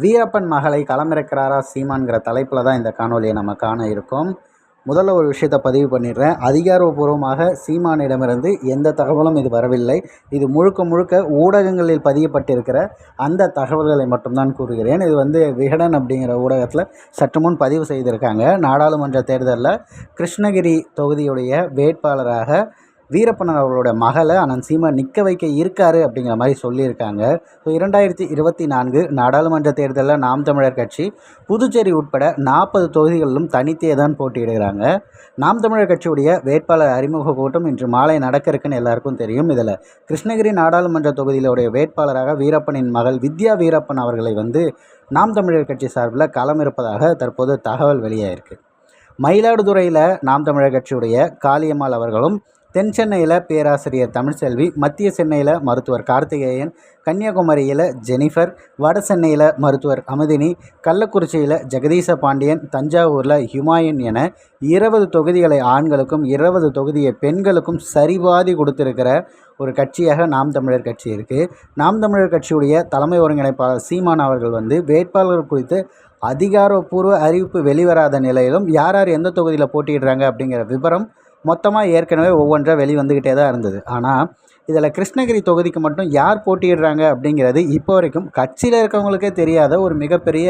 வீரப்பன் மகளை களமிறக்கிறாரா சீமான்கிற தலைப்பில் தான் இந்த காணொலியை நம்ம காண இருக்கோம். முதல்ல ஒரு விஷயத்தை பதிவு பண்ணிடுறேன். அதிகாரப்பூர்வமாக சீமானிடமிருந்து எந்த தகவலும் இது வரவில்லை. இது முழுக்க முழுக்க ஊடகங்களில் பதியப்பட்டிருக்கிற அந்த தகவல்களை மட்டும்தான் கூறுகிறேன். இது வந்து விகடன் அப்படிங்கிற ஊடகத்தில் சற்று முன் பதிவு செய்திருக்காங்க. நாடாளுமன்ற தேர்தலில் கிருஷ்ணகிரி தொகுதியுடைய வேட்பாளராக வீரப்பன் அவர்களோட மகளை அண்ணன் சீமான் நிற்க வைக்க இருக்காரு அப்படிங்கிற மாதிரி சொல்லியிருக்காங்க. ஸோ இரண்டாயிரத்தி இருபத்தி நான்கு நாடாளுமன்ற தேர்தலில் நாம் தமிழர் கட்சி புதுச்சேரி உட்பட நாற்பது தொகுதிகளிலும் தனித்தே தான் போட்டியிடுகிறாங்க. நாம் தமிழர் கட்சியுடைய வேட்பாளர் அறிமுக கூட்டம் இன்று மாலை நடக்க இருக்குன்னு எல்லாருக்கும் தெரியும். இதில் கிருஷ்ணகிரி நாடாளுமன்ற தொகுதியிலுடைய வேட்பாளராக வீரப்பனின் மகள் வித்யா வீரப்பன் அவர்களை வந்து நாம் தமிழர் கட்சி சார்பில் களமிருப்பதாக தற்போது தகவல் வெளியாயிருக்கு. மயிலாடுதுறையில் நாம் தமிழர் கட்சியுடைய காளியம்மாள் அவர்களும் தென் சென்னையில் பேராசிரியர் தமிழ்செல்வி மத்திய சென்னையில் மருத்துவர் கார்த்திகேயன் கன்னியாகுமரியில் ஜெனிஃபர் வட சென்னையில் மருத்துவர் அமுதினி கள்ளக்குறிச்சியில் ஜெகதீச பாண்டியன் தஞ்சாவூரில் ஹுமாயூன் என இருபது தொகுதிகளை ஆண்களுக்கும் இருபது தொகுதியை பெண்களுக்கும் சரிபாதி கொடுத்துருக்கிற ஒரு கட்சியாக நாம் தமிழர் கட்சி இருக்குது நாம் தமிழர் கட்சியுடைய தலைமை ஒருங்கிணைப்பாளர் சீமான் அவர்கள் வந்து வேட்பாளர்கள் குறித்து அதிகாரப்பூர்வ அறிவிப்பு வெளிவராத நிலையிலும் யார் யார் எந்த தொகுதியில் போட்டியிடுறாங்க அப்படிங்கிற விவரம் மொத்தமாக ஏற்கனவே ஒவ்வொன்றாக வெளி வந்துக்கிட்டே தான் இருந்தது. ஆனால் இதில் கிருஷ்ணகிரி தொகுதிக்கு மட்டும் யார் போட்டியிடுறாங்க அப்படிங்கிறது இப்போ வரைக்கும் கட்சியில் இருக்கவங்களுக்கே தெரியாத ஒரு மிகப்பெரிய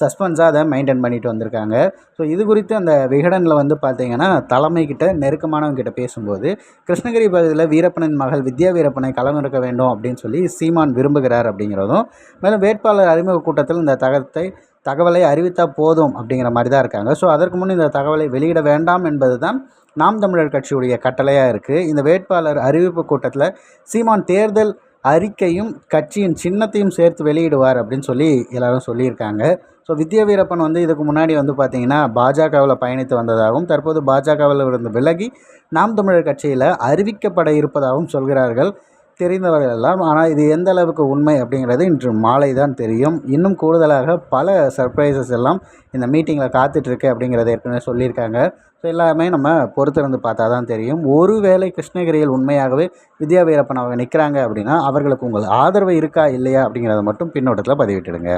சஸ்பென்ஸாக அதை மெயின்டைன் பண்ணிட்டு வந்திருக்காங்க. ஸோ இது குறித்து அந்த விகடனில் வந்து பார்த்தீங்கன்னா தலைமைக்கிட்ட நெருக்கமானவங்கிட்ட பேசும்போது கிருஷ்ணகிரி பகுதியில் வீரப்பனின் மகள் வித்யா வீரப்பனை களமிறக்க வேண்டும் அப்படின்னு சொல்லி சீமான் விரும்புகிறார் அப்படிங்கிறதும் மேலும் வேட்பாளர் அறிமுக கூட்டத்தில் இந்த தகத்தை தகவலை அறிவித்தால் போதும் அப்படிங்கிற மாதிரி தான் இருக்காங்க. ஸோ அதற்கு முன் இந்த தகவலை வெளியிட வேண்டாம் என்பது தான் நாம் தமிழர் கட்சியுடைய கட்டளையாக இருக்குது இந்த வேட்பாளர் அறிவிப்பு கூட்டத்தில் சீமான் தேர்தல் அறிக்கையும் கட்சியின் சின்னத்தையும் சேர்த்து வெளியிடுவார் அப்படின்னு சொல்லி எல்லாரும் சொல்லியிருக்காங்க. ஸோ வித்யா வீரப்பன் வந்து இதுக்கு முன்னாடி வந்து பார்த்திங்கன்னா பாஜகவில் பயணித்து வந்ததாகவும் தற்போது பாஜகவில் இருந்து விலகி நாம் தமிழர் கட்சியில் அறிவிக்கப்பட இருப்பதாகவும் சொல்கிறார்கள். தெரிந்தவர்கள் எல்லாம் ஆனால் இது எந்த அளவுக்கு உண்மை அப்படிங்கிறது இன்று மாலை தான் தெரியும். இன்னும் கூடுதலாக பல சர்ப்ரைசஸ் எல்லாம் இந்த மீட்டிங்கில் காத்துட்ருக்கு அப்படிங்கிறத ஏற்கனவே சொல்லியிருக்காங்க. ஸோ எல்லாமே நம்ம பொறுத்திருந்து பார்த்தா தான் தெரியும். ஒருவேளை கிருஷ்ணகிரியில் உண்மையாகவே வித்யா வீரப்பன் அவங்க நிற்கிறாங்க அப்படின்னா அவர்களுக்கு உங்கள் ஆதரவு இருக்கா இல்லையா அப்படிங்கிறத மட்டும் பின்னோட்டத்தில் பதிவிட்டுடுங்க.